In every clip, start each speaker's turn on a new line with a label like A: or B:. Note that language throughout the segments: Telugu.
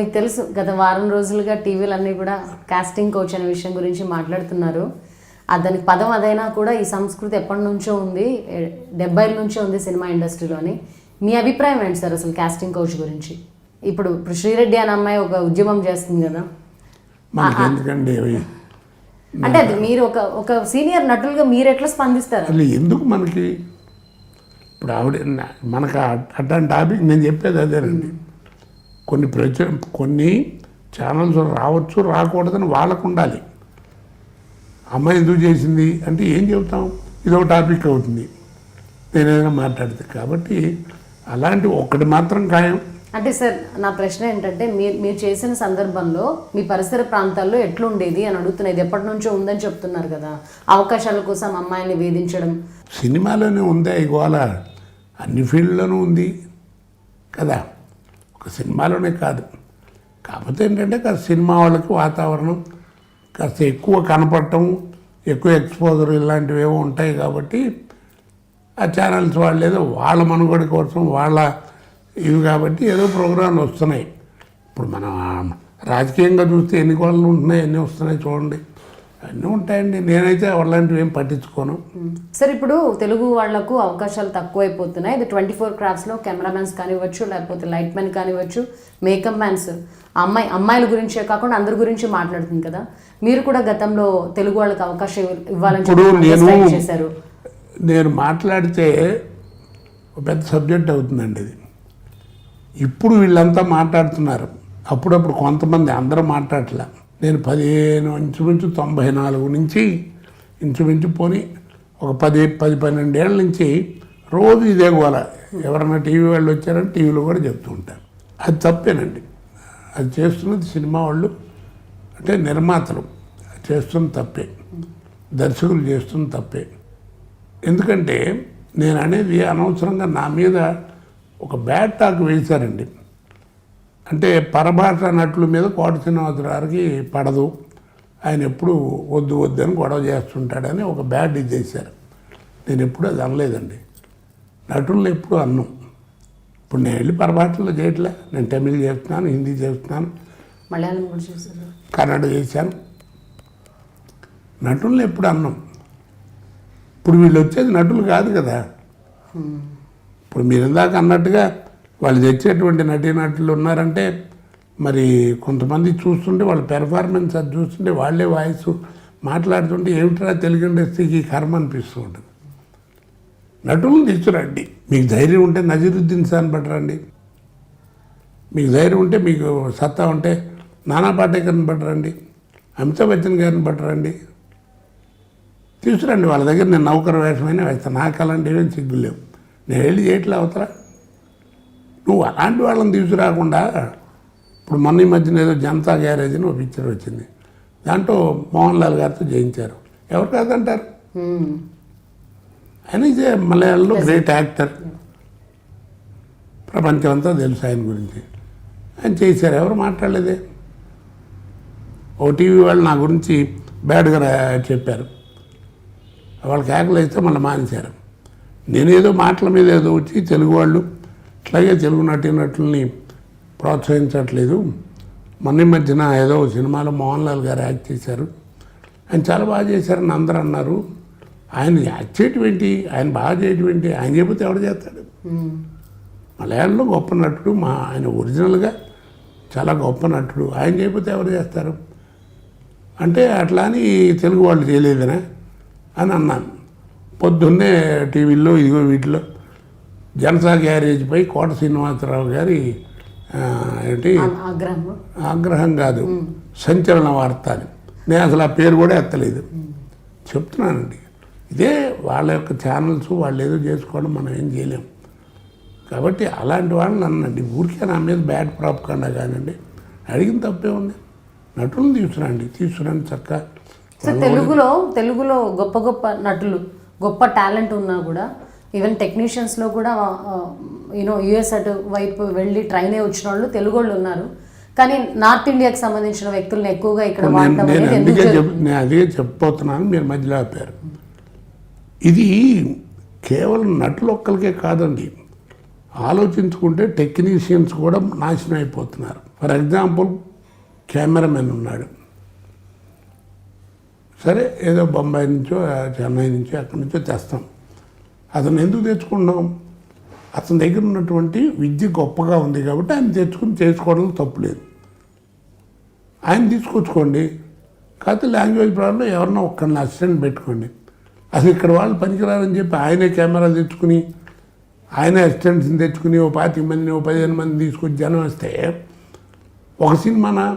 A: మీకు తెలుసు గత వారం రోజులుగా టీవీలన్నీ కూడా కాస్టింగ్ కోచ్ అనే విషయం గురించి మాట్లాడుతున్నారు. దానికి పదం అదైనా కూడా ఈ సంస్కృతి ఎప్పటి నుంచో ఉంది డెబ్బైల నుంచే ఉంది సినిమా ఇండస్ట్రీలోని. మీ అభిప్రాయం ఏంటి సార్ అసలు కాస్టింగ్ కోచ్ గురించి? ఇప్పుడు ఇప్పుడు శ్రీరెడ్డి అనే అమ్మాయి ఒక ఉద్యమం చేస్తుంది కదా. అంటే అది మీరు ఒక ఒక సీనియర్ నటులుగా మీరు ఎట్లా స్పందిస్తారు?
B: అసలు ఎందుకు మనకి? ఇప్పుడు ఆవిడ మనకు అట్లాంటి టాపిక్ నేను చెప్పేది అదేనండి. కొన్ని ప్రచ కొన్ని ఛానల్స్ రావచ్చు రాకూడదని వాళ్ళకు ఉండాలి. అమ్మాయి ఎందుకు చేసింది? అంటే ఏం చెబుతాం? ఇదో టాపిక్ అవుతుంది. నేను ఏదైనా మాట్లాడితే కాబట్టి అలాంటి ఒక్కటి మాత్రం ఖాయం.
A: అంటే సార్ నా ప్రశ్న ఏంటంటే మీరు మీరు చేసిన సందర్భంలో మీ పరిసర ప్రాంతాల్లో ఎట్లుండేది అని అడుగుతున్నది. ఎప్పటి నుంచో ఉందని చెప్తున్నారు కదా. అవకాశాల కోసం అమ్మాయిని వేధించడం.
B: సినిమాలోనే ఉంది ఇవాళ? అన్ని ఫీల్డ్లోనూ ఉంది కదా. ఒక సినిమాలోనే కాదు. కాకపోతే ఏంటంటే కాస్త సినిమా వాళ్ళకి వాతావరణం కాస్త ఎక్కువ కనపడటం ఎక్కువ ఎక్స్పోజర్ ఇలాంటివి ఏవో ఉంటాయి కాబట్టి ఆ ఛానల్స్ వాళ్ళు ఏదో వాళ్ళ మనుగడ కోసం వాళ్ళ ఇవి కాబట్టి ఏదో ప్రోగ్రాంలు వస్తున్నాయి. ఇప్పుడు మనం రాజకీయంగా చూస్తే ఎన్ని కోళ్ళు ఉంటున్నాయి ఎన్ని వస్తున్నాయి చూడండి. అన్నీ ఉంటాయండి. నేనైతే అలాంటివి ఏం పట్టించుకోను.
A: సార్ ఇప్పుడు తెలుగు వాళ్ళకు అవకాశాలు తక్కువైపోతున్నాయి. ఇది ట్వంటీ ఫోర్ క్రాఫ్ట్స్లో కెమెరామ్యాన్స్ కానివ్వచ్చు లేకపోతే లైట్ మ్యాన్ కానివ్వచ్చు మేకప్ మ్యాన్స్ అమ్మాయి అమ్మాయిల గురించే కాకుండా అందరి గురించి మాట్లాడుతుంది కదా. మీరు కూడా గతంలో తెలుగు వాళ్ళకి అవకాశం ఇవ్వ- ఇవ్వాలని
B: ఇప్పుడు
A: చెప్పి చేశారు.
B: నేను మాట్లాడితే పెద్ద సబ్జెక్ట్ అవుతుందండి ఇది. ఇప్పుడు వీళ్ళంతా మాట్లాడుతున్నారు. అప్పుడప్పుడు కొంతమంది అందరూ మాట్లాడలే నేను పదిహేను ఇంచుమించు తొంభై నాలుగు నుంచి ఇంచుమించు పోని ఒక పది పది పన్నెండేళ్ళ నుంచి రోజు ఇదే గోల. ఎవరైనా టీవీ వాళ్ళు వచ్చారంటే టీవీలో కూడా చెప్తూ ఉంటారు. అది తప్పేనండి. అది చేస్తున్నది సినిమా వాళ్ళు అంటే నిర్మాతలు. చేస్తున్న తప్పే. దర్శకులు చేస్తున్న తప్పే. ఎందుకంటే నేను అనేది అనవసరంగా నా మీద ఒక బ్యాడ్ టాక్ వేశారండి. అంటే పరభాష నటుల మీద కోట శ్రీనివాసరావుకి పడదు. ఆయన ఎప్పుడు వద్దు వద్దు అని గొడవ చేస్తుంటాడని ఒక బ్యాడ్ ఇది చేశారు. నేను ఎప్పుడు అది అనలేదండి. నటులను ఎప్పుడు అన్నం. ఇప్పుడు నేను వెళ్ళి పరభాషలో చేయట్లే. నేను తమిళ్ చేస్తున్నాను హిందీ చేస్తున్నాను
A: మలయాళం కూడా చేశారు.
B: కన్నడ చేశాను. నటులను ఎప్పుడు అన్నం. ఇప్పుడు వీళ్ళు వచ్చేది నటులు కాదు కదా. ఇప్పుడు మీరు ఇందాక అన్నట్టుగా వాళ్ళు తెచ్చేటువంటి నటీనటులు ఉన్నారంటే మరి కొంతమంది చూస్తుంటే వాళ్ళ పెర్ఫార్మెన్స్ అది చూస్తుంటే వాళ్ళే వాయిస్ మాట్లాడుతుంటే ఏమిట్రా తెలుగు ఇండస్ట్రీకి కర్మ అనిపిస్తూ ఉంటుంది. నటులను తీసుకురండి. మీకు ధైర్యం ఉంటే నజీరుద్దీన్ సాన్ పట్టరండి. మీకు ధైర్యం ఉంటే మీకు సత్తా ఉంటే నానా పాటేకర్ని పట్టరండి. అమితాబ్ బచ్చన్ గారిని పట్టరండి. తీసుకురండి. వాళ్ళ దగ్గర నేను నౌకర వేషమైనా వేస్తాను నాకు అలాంటివి ఏం లేవు. నేను వెళ్ళి చేయట్లే అవుతారా? నువ్వు అలాంటి వాళ్ళని తీసుకురాకుండా ఇప్పుడు మొన్న ఈ మధ్యన ఏదో జనతా గ్యారేజ్ అని ఒక పిక్చర్ వచ్చింది. దాంట్లో మోహన్ లాల్ గారితో జయించారు. ఎవరు కాదంటారు. ఆయన ఇదే మలయాళంలో గ్రేట్ యాక్టర్. ప్రపంచం అంతా తెలుసు ఆయన గురించి. ఆయన చేశారు. ఎవరు మాట్లాడలేదే? ఓ టీవీ వాళ్ళు నా గురించి బ్యాడ్గా చెప్పారు. వాళ్ళకి ఆకలి వేస్తే మళ్ళీ మానేశారు. నేనేదో మాటల మీద ఏదో వచ్చి తెలుగు వాళ్ళు అట్లాగే తెలుగు నటీనటుల్ని ప్రోత్సహించట్లేదు. మొన్న ఈ మధ్యన ఏదో సినిమాలో మోహన్ లాల్ గారు యాక్ట్ చేశారు. ఆయన చాలా బాగా చేశారని అందరూ అన్నారు. ఆయన యాక్ట్ చేయటువంటి ఆయన బాగా చేయటువంటి ఆయన చెబితే ఎవడు చేస్తాడు? మలయాళంలో గొప్ప నటుడు మా ఆయన ఒరిజినల్గా చాలా గొప్ప నటుడు. ఆయన చేయకపోతే ఎవరు చేస్తారు? అంటే అట్లా అని తెలుగు వాళ్ళు చేయలేదనే అని అన్నాను. పొద్దున్నే టీవీల్లో ఇదిగో వీటిలో జనతా గ్యారేజ్పై కోట శ్రీనివాసరావు గారి ఏంటి?
A: ఆగ్రహం.
B: ఆగ్రహం కాదు. సంచలన వార్త అని నేను అసలు ఆ పేరు కూడా ఎత్తలేదు. చెప్తున్నానండి. ఇదే వాళ్ళ యొక్క ఛానల్స్ వాళ్ళు ఏదో చేసుకోవడం మనం ఏం చేయలేం. కాబట్టి అలాంటి వాళ్ళని అనండి ఊరికే నా మీద బ్యాడ్ ప్రాపకాండా కానండి అడిగిన తప్పే ఉంది. నటులను తీసుకురండి. తీసుకురండి చక్క
A: తెలుగులో తెలుగులో గొప్ప గొప్ప నటులు గొప్ప టాలెంట్ ఉన్నా కూడా ఈవెన్ టెక్నీషియన్స్లో కూడా యూనో యుఎస్ అటు వైపు వెళ్ళి ట్రైన్ వచ్చిన వాళ్ళు తెలుగు వాళ్ళు ఉన్నారు. కానీ నార్త్ ఇండియాకి సంబంధించిన వ్యక్తులను ఎక్కువగా ఇక్కడ
B: నేను అదే చెప్పబోతున్నాను మీరు మధ్యలో ఆపారు. ఇది కేవలం నటులు ఒక్కరికే కాదండి. ఆలోచించుకుంటే టెక్నీషియన్స్ కూడా నాశనం అయిపోతున్నారు. ఫర్ ఎగ్జాంపుల్ కెమెరామెన్ ఉన్నాడు. సరే ఏదో బొంబాయి నుంచో చెన్నై నుంచో ఎక్కడి నుంచో తెస్తాం. అతను ఎందుకు తెచ్చుకున్నాం? అతని దగ్గర ఉన్నటువంటి విద్య గొప్పగా ఉంది కాబట్టి ఆయన తెచ్చుకుని చేసుకోవడంలో తప్పులేదు. ఆయన తీసుకొచ్చుకోండి. కాకపోతే లాంగ్వేజ్ ప్రాబ్లం ఎవరన్నా ఒక్కరిని అసిస్టెంట్ పెట్టుకోండి. అసలు ఇక్కడ వాళ్ళు పనికిరారని చెప్పి ఆయనే కెమెరా తెచ్చుకుని ఆయనే అసిస్టెంట్స్ని తెచ్చుకుని ఓ పాతిక మందిని ఓ పదిహేను మంది తీసుకొచ్చి జనం వస్తే ఒక సినిమాన?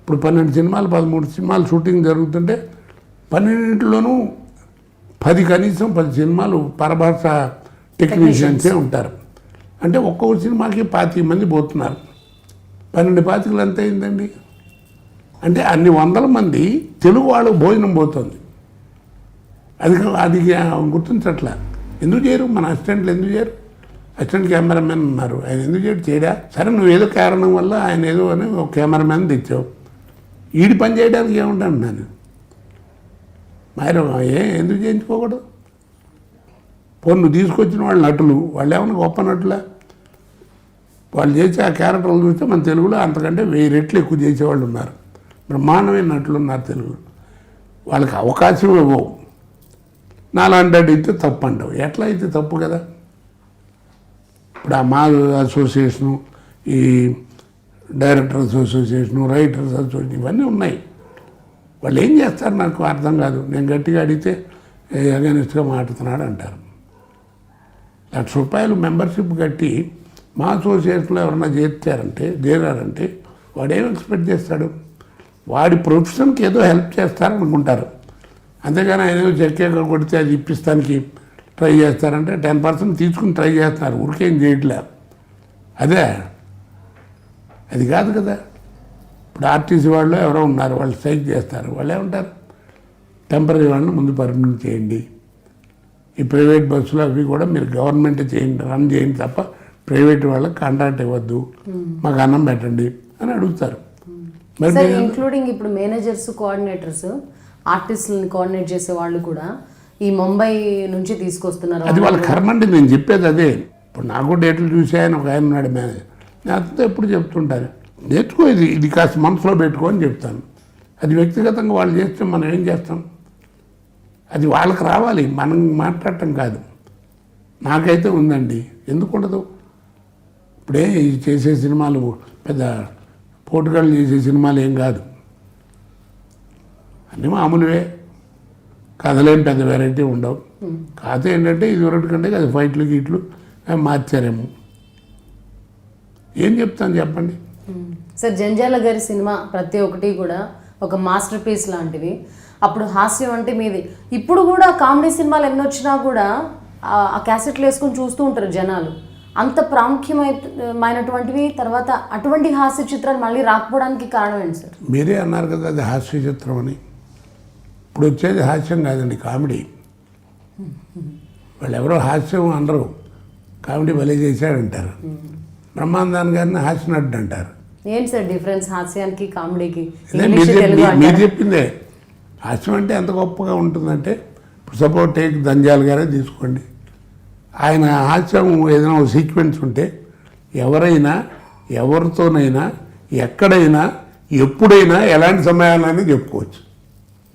B: ఇప్పుడు పన్నెండు సినిమాలు పదమూడు సినిమాలు షూటింగ్ జరుగుతుంటే పన్నెండింటిలోనూ పది కనీసం పది సినిమాలు పరభాష టెక్నీషియన్సే ఉంటారు. అంటే ఒక్కొక్క సినిమాకి పాతిక మంది పోతున్నారు. పన్నెండు పాతికలు ఎంత అయిందండి? అంటే అన్ని వందల మంది తెలుగు వాళ్ళకు భోజనం పోతుంది. అది అది గుర్తించట్లే. ఎందుకు చేయరు? మన అసిస్టెంట్లు ఎందుకు చేయరు? అసిస్టెంట్ కెమెరామెన్ ఉన్నారు. ఆయన ఎందుకు చేయడు? చేయడా? సరే నువ్వు ఏదో కారణం వల్ల ఆయన ఏదో అని ఒక కెమెరామెన్ తెచ్చావు. ఈడి పని చేయడానికి ఏముంటాను నేను మరి ఏ ఎందుకు చేయించుకోకూడదు? పొన్ను నువ్వు తీసుకొచ్చిన వాళ్ళు నటులు వాళ్ళు ఏమైనా గొప్ప నటులే? వాళ్ళు చేసే ఆ క్యారెక్టర్లు చూస్తే మన తెలుగులో అంతకంటే వెయ్యి రెట్లు ఎక్కువ చేసేవాళ్ళు ఉన్నారు. బ్రహ్మాండమైన నటులు ఉన్నారు తెలుగులో. వాళ్ళకి అవకాశం ఇవ్వవు నాలాంటి అయితే తప్పు అంటావు. ఎట్లా అయితే తప్పు కదా? ఇప్పుడు ఆ మా అసోసియేషను ఈ డైరెక్టర్స్ అసోసియేషను రైటర్స్ అసోసియేషన్ ఇవన్నీ ఉన్నాయి. వాళ్ళు ఏం చేస్తారు నాకు అర్థం కాదు. నేను గట్టిగా అడిగితే అగెనిస్ట్గా మాట్లాడుతున్నాడు అంటారు. లక్ష రూపాయలు మెంబర్షిప్ కట్టి మా అసోసియేషన్లో ఎవరన్నా చేర్చారంటే చేరారంటే వాడు ఏం ఎక్స్పెక్ట్ చేస్తాడు? వాడి ప్రొఫెషన్కి ఏదో హెల్ప్ చేస్తారనుకుంటారు. అంతేగాని ఆయన ఏదో చెక్ ఎక్కడ కొడితే అది ఇప్పిస్తానికి ట్రై చేస్తారంటే టెన్ పర్సెంట్ తీసుకుని ట్రై చేస్తున్నారు ఊరికేం చేయట్లే. అదే. అది కాదు కదా. ఇప్పుడు ఆర్టీసీ వాళ్ళు ఎవరో ఉన్నారు వాళ్ళు స్ట్రైక్ చేస్తారు వాళ్ళు ఏమంటారు టెంపరీ వాళ్ళని ముందు పర్మనెంట్ చేయండి. ఈ ప్రైవేట్ బస్సులు అవి కూడా మీరు గవర్నమెంట్ చేయండి రన్ చేయండి తప్ప ప్రైవేట్ వాళ్ళకి కాంట్రాక్ట్ ఇవ్వద్దు. మాకు అన్నం పెట్టండి అని అడుగుతారు. మరి
A: ఇంక్లూడింగ్ ఇప్పుడు మేనేజర్స్ కోఆర్డినేటర్స్ ఆర్టిస్టులని కోఆర్డినేట్ చేసే వాళ్ళు కూడా ఈ ముంబై నుంచి తీసుకొస్తున్నారు
B: అది వాళ్ళ కర్మ అండి నేను చెప్పేది అదే. ఇప్పుడు నాకు డేట్లు చూసి ఆయన ఒక ఆయన ఉన్నాడు మేనేజర్. నేను అతనితో ఎప్పుడు చెప్తుంటాను నేర్చుకో ఇది ఇది కాస్త మనసులో పెట్టుకో అని చెప్తాను. అది వ్యక్తిగతంగా వాళ్ళు చేస్తే మనం ఏం చేస్తాం? అది వాళ్ళకి రావాలి మనం మాట్లాడటం కాదు. నాకైతే ఉందండి. ఎందుకు ఉండదు? ఇప్పుడే చేసే సినిమాలు పెద్ద పోటుగాళ్ళు చేసే సినిమాలు ఏం కాదు. అన్నీ మామూలువే. కథలేం పెద్ద వెరైటీ ఉండవు. కథ ఏంటంటే ఇది వరకు కంటే అది ఫైట్లు గీట్లు మార్చారేమో. ఏం చెప్తాను చెప్పండి?
A: సార్ జంజాల గారి సినిమా ప్రతి ఒక్కటి కూడా ఒక మాస్టర్ పీస్ లాంటివి అప్పుడు హాస్యం అంటే మీది. ఇప్పుడు కూడా కామెడీ సినిమాలు ఎన్ని వచ్చినా కూడా ఆ- క్యాసెట్లు వేసుకొని చూస్తూ ఉంటారు జనాలు. అంత ప్రాముఖ్యమైనటువంటివి తర్వాత అటువంటి హాస్య చిత్రాలు మళ్ళీ రాకపోవడానికి కారణం ఏంటి సార్?
B: మీరే అన్నారు కదా అది హాస్య చిత్రం అని. ఇప్పుడు వచ్చేది హాస్యం కాదండి కామెడీ. వాళ్ళు ఎవరో హాస్యం అనరు. కామెడీ భలే చేశాడంటారు. బ్రహ్మానందాన్ గారిని హాస్య నటుడు అంటారు.
A: ఏంటి సార్ డిఫరెన్స్ హాస్యానికి కామెడీకి?
B: మీరు చెప్పిందే. హాస్యం అంటే ఎంత గొప్పగా ఉంటుందంటే ఇప్పుడు సపోజ్ టేక్ దంజాల్ గారే తీసుకోండి. ఆయన హాస్యం ఏదైనా ఒక సీక్వెన్స్ ఉంటే ఎవరైనా ఎవరితోనైనా ఎక్కడైనా ఎప్పుడైనా ఎలాంటి సమయాలైనా చెప్పుకోవచ్చు.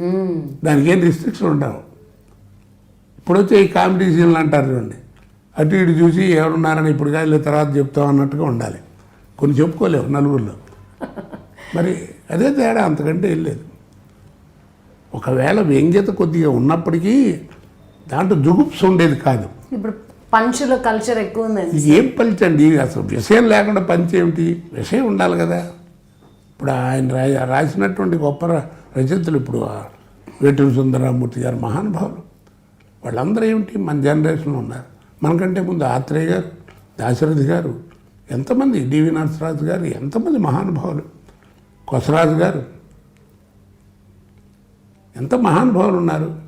A: మ్మ్.
B: దానికి ఏం రిస్ట్రిక్షన్ ఉండవు. ఇప్పుడు వచ్చే ఈ కామెడీ సీన్లు అంటారు చూడండి. అటు ఇటు చూసి ఎవరున్నారని ఇప్పుడు కాదు తర్వాత చెప్తాం అన్నట్టుగా ఉండాలి. కొన్ని చెప్పుకోలేవు నలుగురిలో. మరి అదే తేడా అంతకంటే ఏం లేదు. ఒకవేళ వ్యంగ్యత కొద్దిగా ఉన్నప్పటికీ దాంట్లో జుగుప్స్ ఉండేది కాదు.
A: ఇప్పుడు పంచుల కల్చర్ ఎక్కువ ఉందండి.
B: ఇది ఏం పంచండి? అసలు విషయం లేకుండా పంచ్ ఏమిటి? విషయం ఉండాలి కదా. ఇప్పుడు ఆయన రాసినటువంటి గొప్ప రచయితలు ఇప్పుడు వేటూరు సుందరరామూర్తి గారు మహానుభావులు. వాళ్ళందరూ ఏమిటి? మన జనరేషన్లో ఉన్నారు. మనకంటే ముందు ఆత్రేయ గారు దాశరథి గారు ఎంతమంది డివి నరసరాజు గారు ఎంతమంది మహానుభావులు? కొసరాజు గారు. ఎంత మహానుభావులు ఉన్నారు?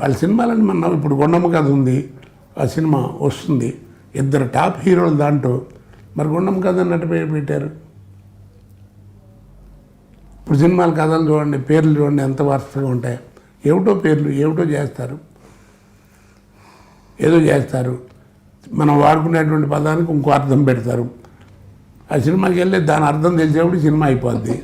B: వాళ్ళ సినిమాలని మన ఇప్పుడు గుండమ్మ కథ ఉంది ఆ సినిమా వస్తుంది. ఇద్దరు టాప్ హీరోలు దాంట్లో. మరి గుండమ్మ కథ అన్నట్టు పేరు పెట్టారు. ఇప్పుడు సినిమాల కథలు చూడండి పేర్లు చూడండి ఎంత వరుసగా ఉంటాయి. ఏమిటో పేర్లు ఏమిటో చేస్తారు? ఏదో చేస్తారు. మనం వాడుకునేటువంటి పదానికి ఇంకో అర్థం పెడతారు. ఆ సినిమాకి వెళ్ళి దాని అర్థం తెలిసేప్పుడు సినిమా అయిపోద్ది.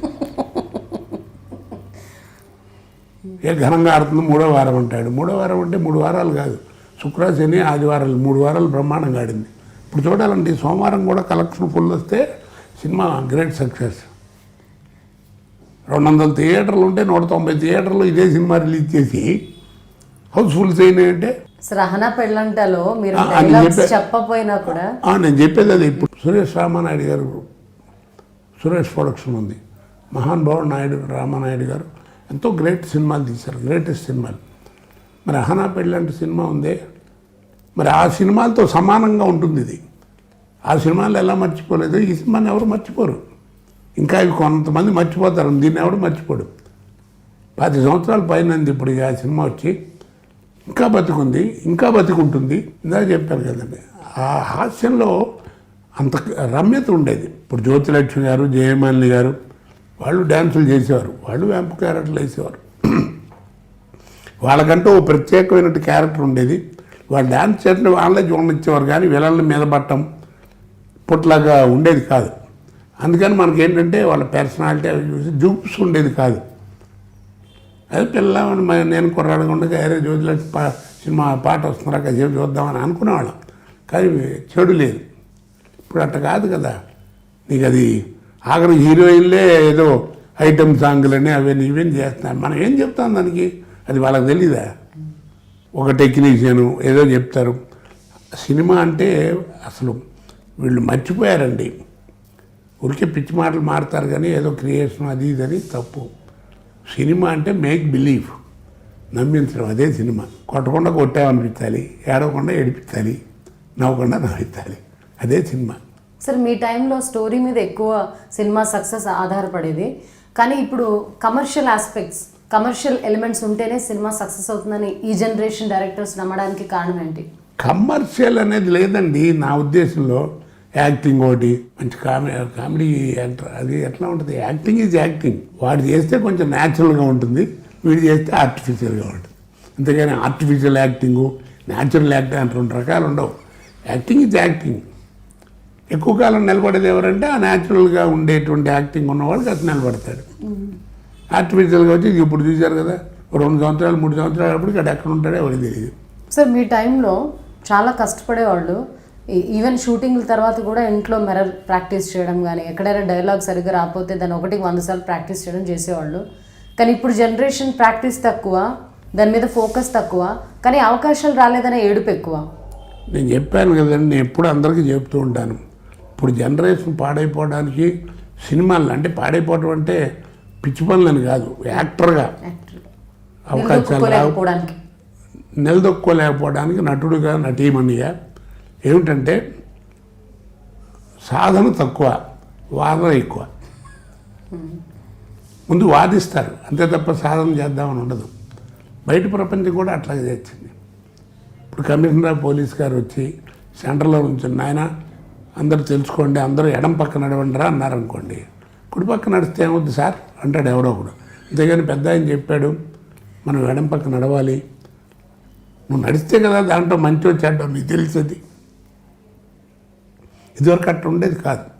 B: ఏ ఘనంగా ఆడుతుంది? మూడో వారం అంటాడు. మూడో వారం అంటే మూడు వారాలు కాదు. శుక్ర శని ఆదివారాలు. మూడు వారాలు బ్రహ్మాండంగా ఆడింది. ఇప్పుడు చూడాలండి సోమవారం కూడా కలెక్షన్ ఫుల్ వస్తే సినిమా గ్రేట్ సక్సెస్. రెండు వందల థియేటర్లు ఉంటే నూట తొంభై థియేటర్లు ఇదే సినిమా రిలీజ్ చేసి హౌస్ఫుల్ చేయని అంటే
A: రహనా పెళ్ళంటలో మీరు చెప్పపోయినా కూడా
B: నేను చెప్పేది అది. ఇప్పుడు సురేష్ రామానాయుడు గారు సురేష్ ప్రొడక్షన్ ఉంది. మహాన్ భవన్ నాయుడు రామానాయుడు గారు ఎంతో గ్రేట్ సినిమాలు తీశారు గ్రేటెస్ట్ సినిమాలు. మరి అహనా పెళ్ళి లాంటి సినిమా ఉందే? మరి ఆ సినిమాలతో సమానంగా ఉంటుంది ఇది. ఆ సినిమాలు ఎలా మర్చిపోలేదు? ఈ సినిమాని ఎవరు మర్చిపోరు? ఇంకా ఇవి కొంతమంది మర్చిపోతారు దీన్ని ఎవరు మర్చిపోడు? పది సంవత్సరాల పైన ఇప్పుడు ఆ సినిమా వచ్చి. ఇంకా బతికుంది ఇంకా బతికుంటుంది. ఇందాక చెప్పాను కదండి. ఆ హాస్యంలో అంత రమ్యత ఉండేది. ఇప్పుడు జ్యోతిలక్ష్మి గారు జయమాలిని గారు వాళ్ళు డ్యాన్సులు చేసేవారు. వాళ్ళు వెంప క్యారెక్టర్లు వేసేవారు. వాళ్ళకంటూ ఓ ప్రత్యేకమైన క్యారెక్టర్ ఉండేది. వాళ్ళు డ్యాన్స్ చేసిన వాళ్ళే చూడనిచ్చేవారు కానీ విలన్ల మీద పట్టం పుట్లాగా ఉండేది కాదు. అందుకని మనకి ఏంటంటే వాళ్ళ పర్సనాలిటీ అవి చూసి జూప్స్ ఉండేది కాదు. అదే పిల్లమని నేను కుర్రాడుగా ఉండగా అరే జ్యోతిలో పా సినిమా పాట వస్తున్నారా కాసేపు చూద్దామని అనుకునేవాళ్ళం. కానీ చెడు లేదు. ఇప్పుడు అట్ట కాదు కదా. నీకు అది ఆఖరి హీరోయిన్లే ఏదో ఐటమ్ సాంగ్లని అవన్నీ ఇవన్నీ చేస్తున్నాయి మనం ఏం చెప్తాం దానికి? అది వాళ్ళకి తెలీదా? ఒక టెక్నీషియను ఏదో చెప్తారు. సినిమా అంటే అసలు వీళ్ళు మర్చిపోయారండి. ఊరికే పిచ్చి మాటలు మారుతారు కానీ ఏదో క్రియేషన్ అది ఇది అని తప్పు. సినిమా అంటే మేక్ బిలీవ్ నమ్మించడం అదే సినిమా. కొట్టకుండా కొట్టామనిపించాలి ఏడవకుండా ఏడిపించాలి నవ్వకుండా నవ్వించాలి. అదే సినిమా.
A: సార్ మీ టైంలో స్టోరీ మీద ఎక్కువ సినిమా సక్సెస్ ఆధారపడేది. కానీ ఇప్పుడు కమర్షియల్ ఆస్పెక్ట్స్ కమర్షియల్ ఎలిమెంట్స్ ఉంటేనే సినిమా సక్సెస్ అవుతుందని ఈ జనరేషన్ డైరెక్టర్స్ నమ్మడానికి కారణం ఏంటి?
B: కమర్షియల్ అనేది లేదండి నా ఉద్దేశంలో యాక్టింగ్ ఒకటి మంచి కామెడీ కామెడీ యాక్టర్ అది ఎట్లా ఉంటుంది? Acting is acting. వాడు చేస్తే కొంచెం న్యాచురల్గా ఉంటుంది వీడు చేస్తే ఆర్టిఫిషియల్గా ఉంటుంది. అంతేగాని ఆర్టిఫిషియల్ యాక్టింగు న్యాచురల్ యాక్టింగ్ అంటే రెండు రకాలు ఉండవు. Acting is acting. ఎక్కువ కాలం నిలబడేది ఎవరంటే ఆ న్యాచురల్గా ఉండేటువంటి యాక్టింగ్ ఉన్నవాడికి అట్లా నిలబడతాడు. ఆర్టిఫిషియల్గా వచ్చి ఇప్పుడు చూశారు కదా రెండు సంవత్సరాలు మూడు సంవత్సరాలు అప్పుడు అక్కడ ఎక్కడ ఉంటాడో ఎవరికి తెలియదు.
A: సార్ మీ టైంలో చాలా కష్టపడేవాళ్ళు ఈవెన్ షూటింగ్ల తర్వాత కూడా ఇంట్లో మెరర్ ప్రాక్టీస్ చేయడం కానీ ఎక్కడైనా డైలాగ్ సరిగ్గా రాకపోతే దాన్ని ఒకటికి వంద సార్లు ప్రాక్టీస్ చేయడం చేసేవాళ్ళు. కానీ ఇప్పుడు జనరేషన్ ప్రాక్టీస్ తక్కువ దాని మీద ఫోకస్ తక్కువ కానీ అవకాశాలు రాలేదనే ఏడుపు ఎక్కువ.
B: నేను చెప్పాను కదండి నేను ఎప్పుడు అందరికీ చెప్తూ ఉంటాను. ఇప్పుడు జనరేషన్ పాడైపోవడానికి సినిమాలు అంటే పాడైపోవడం అంటే పిచ్చి పనులని కాదు యాక్టర్గా
A: యాక్టర్
B: అవకాశాలు నిలదొక్కోలేకపోవడానికి నటుడుగా నటీమణిగా ఏమిటంటే సాధన తక్కువ వాదన ఎక్కువ. ముందు వాదిస్తారు అంతే తప్ప సాధన చేద్దామని ఉండదు. బయట ప్రపంచం కూడా అట్లాగే తెచ్చింది ఇప్పుడు కమిషనర్ ఆఫ్ పోలీస్ గారు వచ్చి సెంటర్లో నుంచి నాయన అందరూ తెలుసుకోండి అందరూ ఎడం పక్క నడవండి రా అన్నారనుకోండి. కుడి పక్క నడిస్తే ఏమవుద్ది సార్? అంటాడు ఎవరో ఒకడు. అంతేగాని పెద్ద ఆయన చెప్పాడు మనం ఎడం పక్క నడవాలి. నువ్వు నడిస్తే కదా దాంట్లో మంచి చెడ్డ నీకు తెలిసేది. ఇదివరకు అట్లా ఉండేది కాదు.